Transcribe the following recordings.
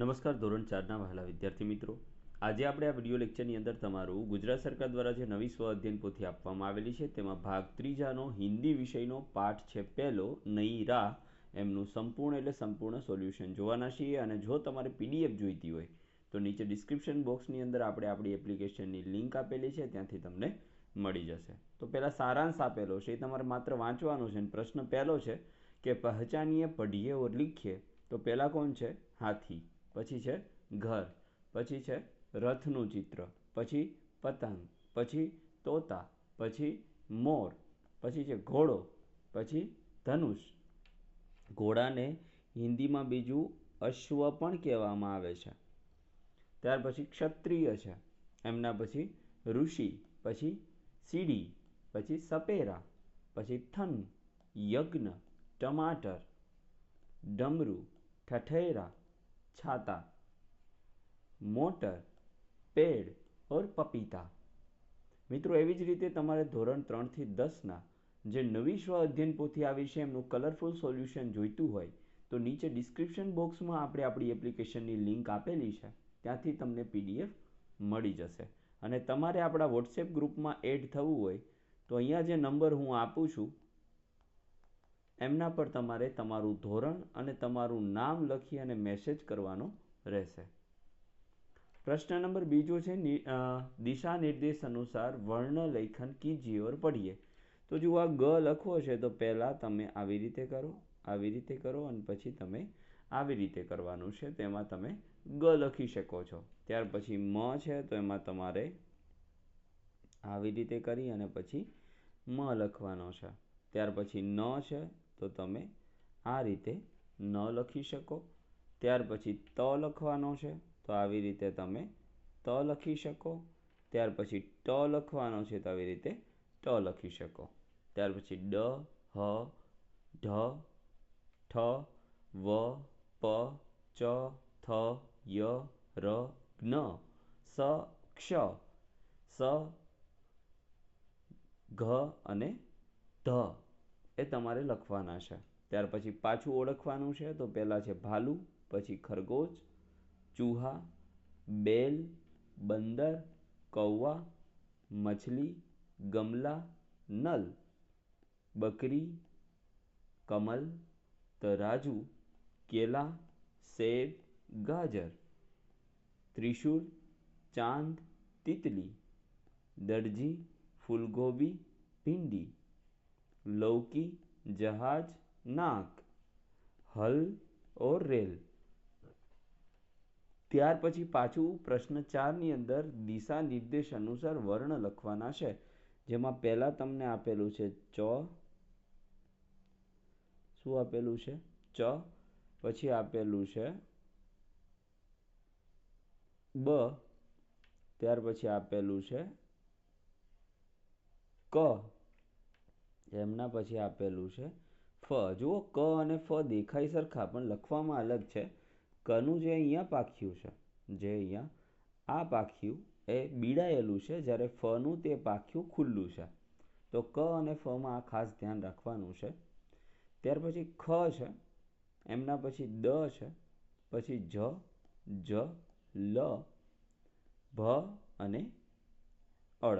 નમસ્કાર, ધોરણ ચારના વહેલા વિદ્યાર્થી મિત્રો. આજે આપણે આ વીડિયો લેક્ચરની અંદર તમારું ગુજરાત સરકાર દ્વારા જે નવી સ્વ અધ્યયન પોથી આપવામાં આવેલી છે, તેમાં ભાગ ત્રીજાનો હિન્દી વિષયનો પાઠ છે, પહેલો, નહીં રાહ એમનું સંપૂર્ણ એટલે સંપૂર્ણ સોલ્યુશન જોવાના છીએ અને જો તમારે પીડીએફ જોઈતી હોય, તો નીચે ડિસ્ક્રિપ્શન બોક્સની અંદર આપણે આપણી એપ્લિકેશનની લિંક આપેલી છે, ત્યાંથી તમને મળી જશે. તો પહેલાં સારાંશ આપેલો છે, એ તમારે માત્ર વાંચવાનો છે અને પ્રશ્ન પહેલો છે કે, પહેચાનીએ, પઢીએ ઓર લીખીએ? તો પહેલાં કોણ છે? હાથી. પછી છે ઘર, પછી છે રથનું ચિત્ર, પછી પતંગ, પછી તોતા, પછી મોર, પછી છે ઘોડો, પછી ધનુષ. ઘોડાને હિન્દીમાં બીજું અશ્વ પણ કહેવામાં આવે છે. ત્યાર પછી ક્ષત્રિય છે. એમના પછી ઋષિ, પછી સીડી, પછી સપેરા, પછી થન, યજ્ઞ, ટમાટર, ડમરું, ઠઠેરા छाता મોટર, પેડ ઓર પપીતા. મિત્રો, એવી જ રીતે તમારે ધોરણ ત્રણથી દસના જે નવી સ્વ અધ્યયન પોથી આવી છે, એમનું કલરફુલ સોલ્યુશન જોઈતું હોય, તો નીચે ડિસ્ક્રિપ્શન બોક્સમાં આપણે આપણી એપ્લિકેશનની લિંક આપેલી છે, ત્યાંથી તમને પીડીએફ મળી જશે. અને તમારે આપણા વોટ્સએપ ગ્રુપમાં એડ થવું હોય, તો અહીંયા જે નંબર હું આપું છું એમના પર તમારે તમારું ધોરણ અને તમારું નામ લખી અને મેસેજ કરવાનો રહેશે. પ્રશ્ન નંબર બીજો છે દિશા નિર્દેશ અનુસાર વર્ણ લેખન કીજીએ ઓર પઢીએ. તો જો આ ગ લખવો છે તો પહેલાં તમે આવી રીતે કરો, આવી રીતે કરો અને પછી તમે આવી રીતે કરવાનું છે. તેમાં તમે ગ લખી શકો છો. ત્યાર પછી મ છે તો એમાં તમારે આવી રીતે કરી અને પછી મ લખવાનો છે. ત્યાર પછી ન છે તો તમે આ રીતે ન લખી શકો. ત્યાર પછી ત લખવાનો છે, તો આવી રીતે તમે ત લખી શકો. ત્યાર પછી ટ લખવાનો છે, તો આવી રીતે ટ લખી શકો. ત્યાર પછી ડ, હ, ઢ, ઠ, વ, પ, ચ, થ, ય, ર જ્ઞ સ, ક્ષ, સ, ઘ અને ધ. એ તમારે લખવાના છે. ત્યાર પછી પાછું ઓળખવાનું છે તો પહેલાં છે ભાલુ, પછી ખરગોશ, ચૂહા, બેલ, બંદર, કૌવા, મછલી, ગમલા, નલ, બકરી, કમલ, તરાજુ, કેલા, સેબ, ગાજર ત્રિશુલ ચાંદ, તિતલી, દરજી, ફૂલગોબી, ભીંડી. લૌકી જહાજ નાક હલ ઓર રેલ ત્યાર પછી પાછું પ્રશ્ન ચારની અંદર દિશા નિર્દેશ અનુસાર વર્ણ લખવાના છે, જેમાં પહેલાં તમને આપેલું છે ચ, શું આપેલું છે? ચ, પછી આપેલું છે બ, ત્યાર પછી આપેલું છે ક. એમના પછી આપેલું છે. ફ, જુઓ, ક અને ફ દેખાય સરખા, પણ લખવામાં અલગ છે. કનું જે અહીંયા પાખ્યું છે, જે અહીંયા આ પાખ્યું એ બીડાયેલું છે, જ્યારે ફનું તે પાખ્યું ખુલ્લું છે. તો ક અને ફમાં આ ખાસ ધ્યાન રાખવાનું છે. ત્યાર પછી ખ છે, એમના પછી દ છે, પછી જ જ, લ, ભ અને અળ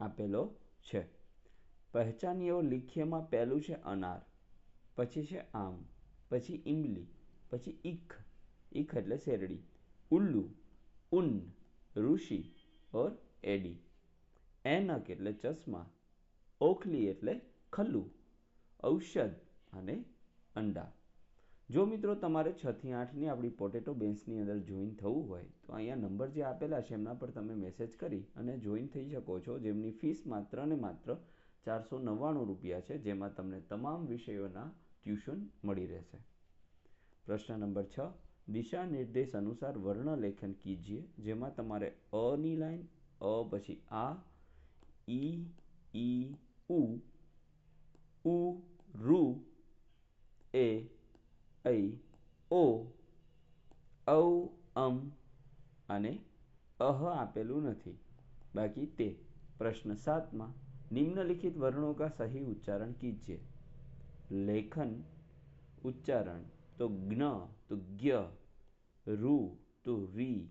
આપેલો છે. પહેચાનીઓ લિખ્યમાં પહેલું છે અનાર, પછી છે આમ, પછી ઇમલી પછી ઈખ ઈખ એટલે શેરડી, ઉલ્લુ, ઉન, ઋષિ ઓર એડી, એનક એટલે ચશ્મા, ઓખલી એટલે ખલ્લું, ઔષધ અને અંડા. જો મિત્રો તમારે છથી આઠની આપણી પોટેટો બેન્સની અંદર જોઈન થવું હોય, તો અહીંયા નંબર જે આપેલા છે એમના પર તમે મેસેજ કરી અને જોઈન થઈ શકો છો, જેમની ફીસ માત્ર ને માત્ર ચારસો નવ્વાણું રૂપિયા છે, જેમાં તમને તમામ વિષયોના ટ્યુશન મળી રહેશે. પ્રશ્ન નંબર છ, દિશા નિર્દેશ અનુસાર વર્ણ લેખન કીજીએ, જેમાં તમારે અની લાઈન, અ પછી આ ઈ ઈ ઉ ઉ, રૂ, એ, ઐ, ઓ, ઔ, અમ અને અહ આપેલું નથી. બાકી તે પ્રશ્ન સાતમાં निम्नलिखित वर्णों का सही उच्चारण कीजिए लेखन उच्चारण तो ज्ञ तो ज्ञ रू तो री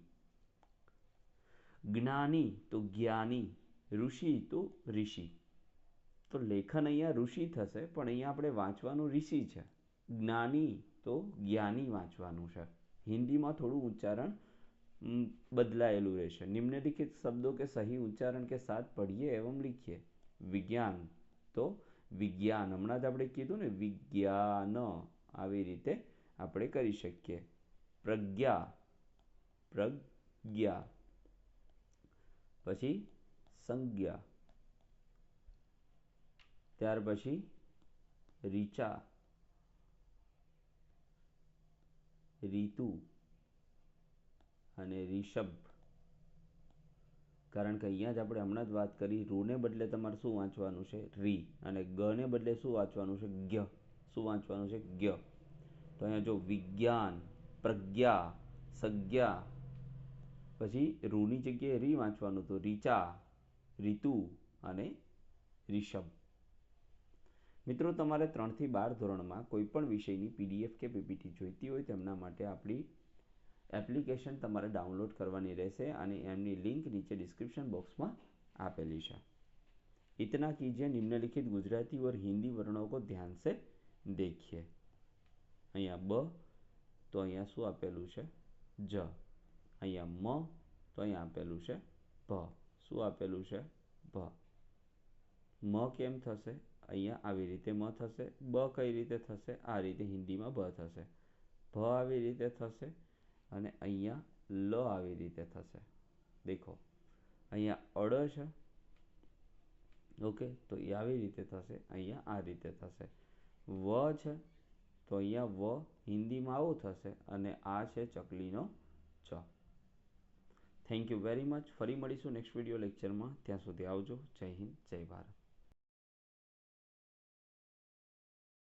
જ્ઞાની, તો જ્ઞાની, ઋષિ, તો ઋષિ. તો લેખન અહીંયા ઋષિ થશે, પણ અહીંયા આપણે વાંચવાનું ઋષિ છે. જ્ઞાની, તો જ્ઞાની વાંચવાનું છે. હિન્દીમાં થોડું ઉચ્ચારણ બદલાયેલું રહેશે. નિમ્નલિખિત શબ્દો કે સહી ઉચ્ચારણ કે સાથ પઢીએ, એવમ લિખીએ. વિજ્ઞાન. તો વિજ્ઞાન, હમણાં જ આપણે કીધું ને, વિજ્ઞાન આવી રીતે આપણે કરી શકીએ. પ્રજ્ઞા. પ્રજ્ઞા. પછી સંજ્ઞા. ત્યાર પછી રીચા. રીતુ. અને રિષભ. કારણ કે અહીંયા જ આપણે હમણાં જ વાત કરી, રૂને બદલે તમારે શું વાંચવાનું છે? રી. અને ગને બદલે શું વાંચવાનું છે? જ્ઞ શું વાંચવાનું છે? જ્ઞ તો અહીંયા જો વિજ્ઞાન, પ્રજ્ઞા, સજ્ઞા, પછી રૂની જગ્યાએ રી વાંચવાનું તો રીચા, રીતુ અને રિષભ. મિત્રો, તમારે ત્રણથી બાર ધોરણમાં કોઈપણ વિષયની પીડીએફ કે પીપીટી જોઈતી હોય તેમના માટે આપણી એપ્લિકેશન તમારે ડાઉનલોડ કરવાની રહેશે અને એમની લિંક નીચે ડિસ્ક્રિપ્શન બોક્સમાં આપેલી છે. ઇતના કીજે નિમ્નલિખિત ગુજરાતી ઓર હિન્દી વર્ણો કો ધ્યાન સે દેખીએ. અહીંયા બ તો અહીંયા શું આપેલું છે? જ. અહીંયા મ તો અહીંયા આપેલું છે ભ. શું આપેલું છે? ભ. મ કેમ થશે? અહીંયા આવી રીતે મ થશે. બ કઈ રીતે થશે? આ રીતે હિન્દીમાં ભ થશે. ભ આવી રીતે થશે. અને અહીંયા લ આવી રીતે થશે. દેખો, અહીંયા અડ છે ઓકે, તો એ આવી રીતે થશે, અહીંયા આ રીતે થશે. વ છે, તો અહીંયા વ હિન્દીમાં આવું થશે અને આ છે ચકલીનો ચ. થેન્ક યુ વેરી મચ ફરી મળીશું નેક્સ્ટ વીડિયો લેક્ચરમાં ત્યાં સુધી આવજો. જય હિન્દ, જય ભારત.